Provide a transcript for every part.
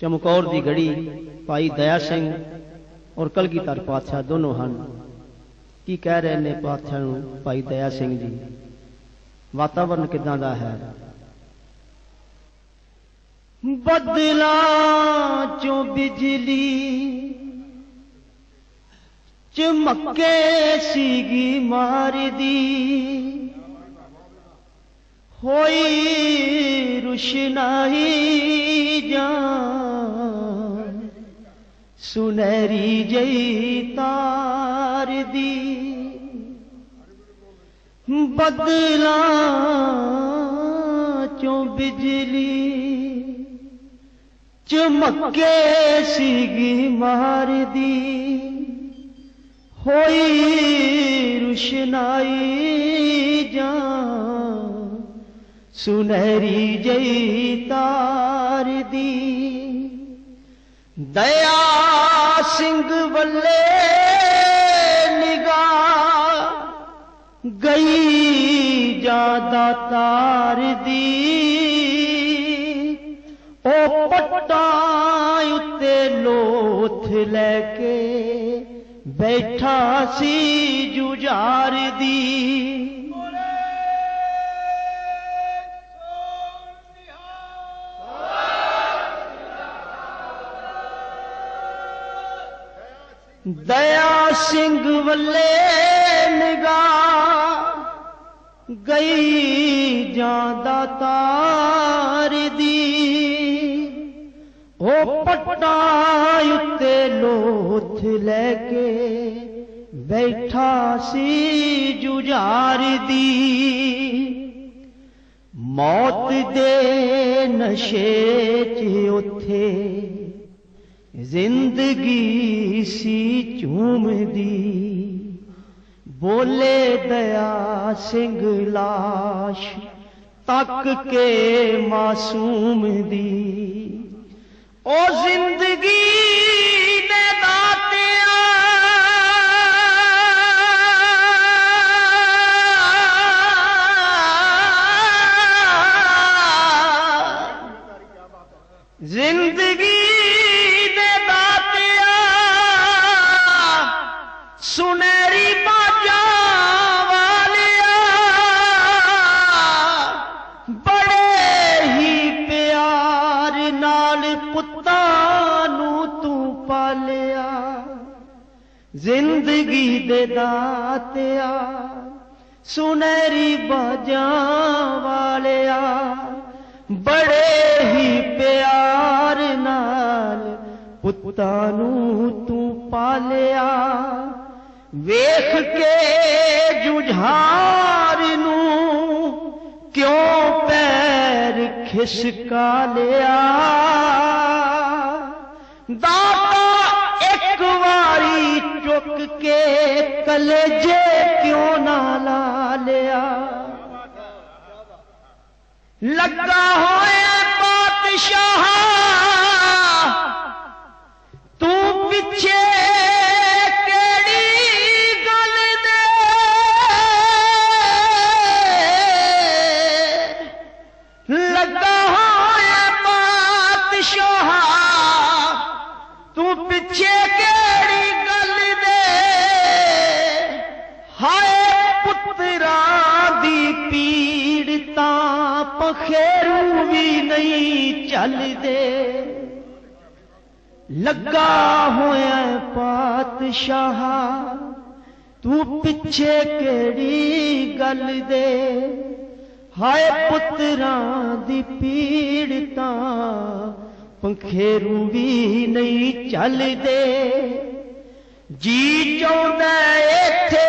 چمکور دی گڑی پائی دیا سنگھ اور کل کی تر بادشاہ دونوں ہن۔ کی کہہ رہے نے بادشاہ پائی دیا سنگھ جی؟ واتاورن کداں دا ہے؟ بدلا چو بجلی چمکے سیگی مار دی۔ ہوئی روشنائی جان۔ سنہری جئی تار دی۔ بدلا چوں بجلی۔ چمکے سیگی مار دی۔ ہوئی روشنائی جان۔ سنہری جئی تار دی۔ دیا سنگھ بلے نگاہ، گئی جاد تار دی۔ او پٹا اتے لوتھ لے کے بیٹھا سی جار دی۔ دیا سنگھ ولے نگاہ گئی جاندہ تار دی۔ او پٹائی تے لوتھ لے کے بیٹھا سی ججار دی۔ موت دے نشے چ زندگی سی چوم دی۔ بولے دیا سنگ لاش تک کے معصوم دی۔ او زندگی نے زندگی نو پالیا، زندگی دے داتیا، سنہری باجا والیا، بڑے ہی پیار نال پتانو تو پالیا۔ ویخ کے ججھار نو کیوں پیر کھسکا لیا داتا ایک واری چک کے کلجے کیوں نہ لا لیا؟ لگا ہوئے بادشاہ، تو پیچھے لگا ہاں بادشاہ تو پیچھے کیڑی گل دے۔ ہائے پتراں دی پیڑتا پخیرو بھی نہیں چل دے لگا ہوا پاتشاہ تو پیچھے کیڑی گل دے۔ ہائے پتراں دی پیڑتا ਗੱਲ ਦੇ ਹਾਏ ਪੁੱਤਰਾਂ ਦੀ ਪੀੜ ਤਾਂ ਪੰਖੇਰੂ ਵੀ ਨਹੀਂ ਚੱਲਦੇ ਜੀ ਚਾਹੁੰਦਾ ਇੱਥੇ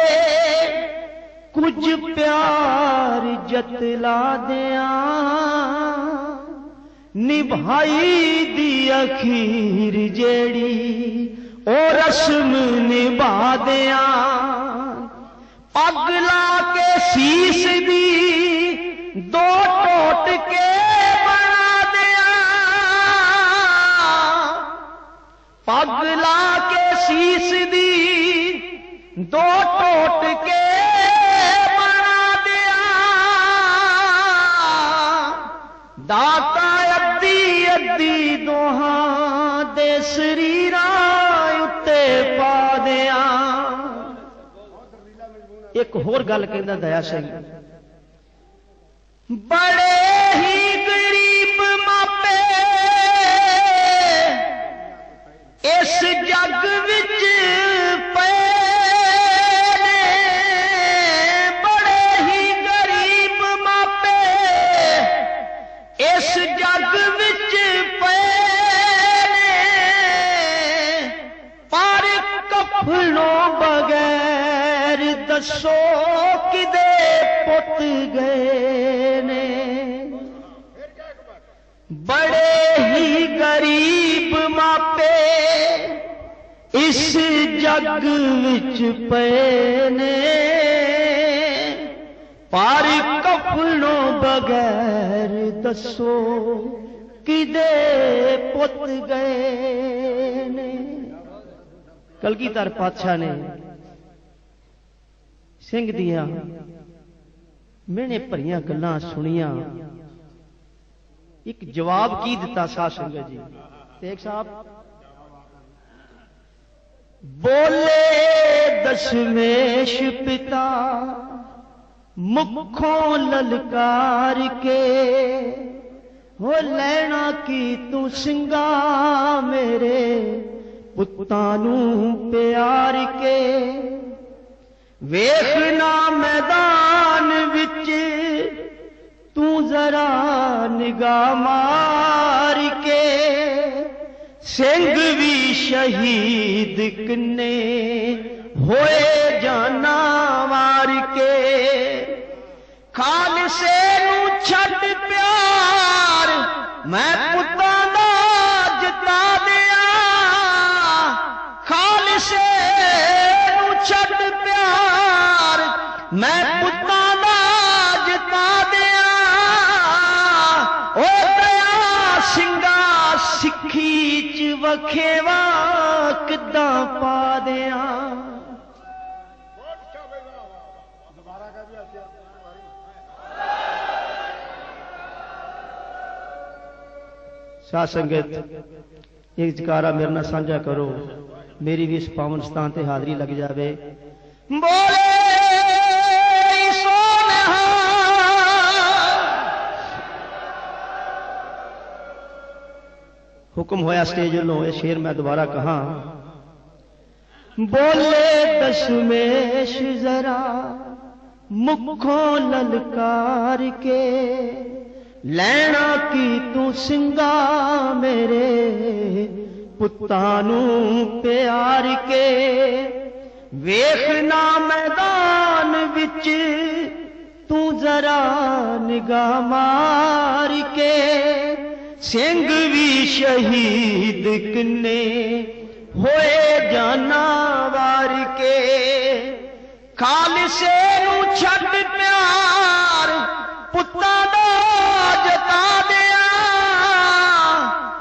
ਕੁਝ ਪਿਆਰ ਜਤਲਾ ਦਿਆਂ ਨਿਭਾਈ ਦੀ ਅਖੀਰ ਜਿਹੜੀ ਉਹ ਰਸਮ ਨਿਭਾ ਦਿਆਂ ਪੱਗ ਲਾ ਕੇ ਸੀਸ ਦੀ ਦੋ ਦਾਤਾ ਅੱਧੀ ਅੱਧੀ ਦੋਹਾਂ ਦੇ ਸਰੀਰਾਂ ਉੱਤੇ ਪਾ ਦਿਆਂ। ਇੱਕ ਹੋਰ ਗੱਲ ਕਹਿੰਦਾ ਦਇਆ ਸਿੰਘ। ਬੜੇ ਹੀ ਬਗੈਰ ਦੱਸੋ ਕਿਦੇ ਪੁੱਤ ਗਏ ਨੇ? ਬੜੇ ਹੀ ਗਰੀਬ ਮਾਪੇ ਇਸ ਜੱਗ ਵਿੱਚ ਪਏ ਨੇ। ਪਰ ਕਫਨੋਂ ਬਗੈਰ ਦੱਸੋ ਕਿਦੇ ਪੁੱਤ ਗਏ کلکی تر پاتشاہ نے سنگھ دیا میں نے پری گل سنیا ایک جواب کی دیتا سا سنگت جی دیکھ صاحب بولے دشمیش پتا مکھوں للکار کے وہ لینا کی تو سنگا میں اتانوں پیار کے۔ ویخنا میدان بچ تو ذرا نگاہ مار کے۔ سنگ بھی شہید کنے، ہوئے جانا مار کے۔ خالصے نو چھٹ پیار، میں وکھے کداں پا دیا سا سنگت ایک جکارا میرے نال سانجا کرو۔ میری بھی اس پاونستان تے حاضری لگ جاوے۔ بولے حکم ہویا سٹیج لو یہ شیر میں دوبارہ کہاں۔ بولے دشمیش ذرا، مکھوں للکار کے۔ لینا کی تو سنگا میرے، پتانوں پیار کے۔ ویخنا میدان بچ تو ذرا نگاہ مار کے۔ سنگ بھی شہید کنے ہوئے جاناوار کے۔ خالصے نو چھٹ پیار پتا دا جتا دیا۔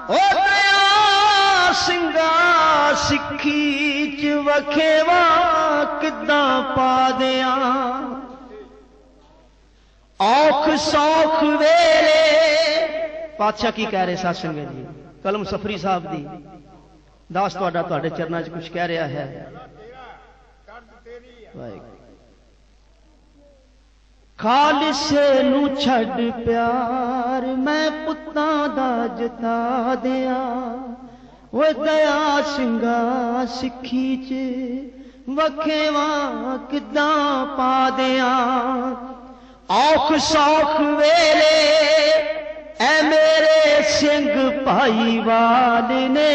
او دیا سنگا سکھی چ وکھیوا کداں پا دیا۔ اوکھ سوکھ وے پاتشاہ کی کہہ رہے ستسنگ جی کلم سفری صاحب کی داس ترنا کچھ کہہ رہا ہے۔ خالص نو چھڈ پیار، میں جتا دیا وہ دیا سنگا سکھی چکھواں کداں پا دیا کد سوکھ ویلے اے میرے سنگ پائی وال نے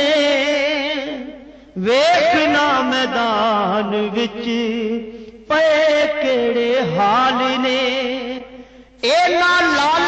ویخنا میدان وچ پے کیڑے حال نے۔ اے نہ لال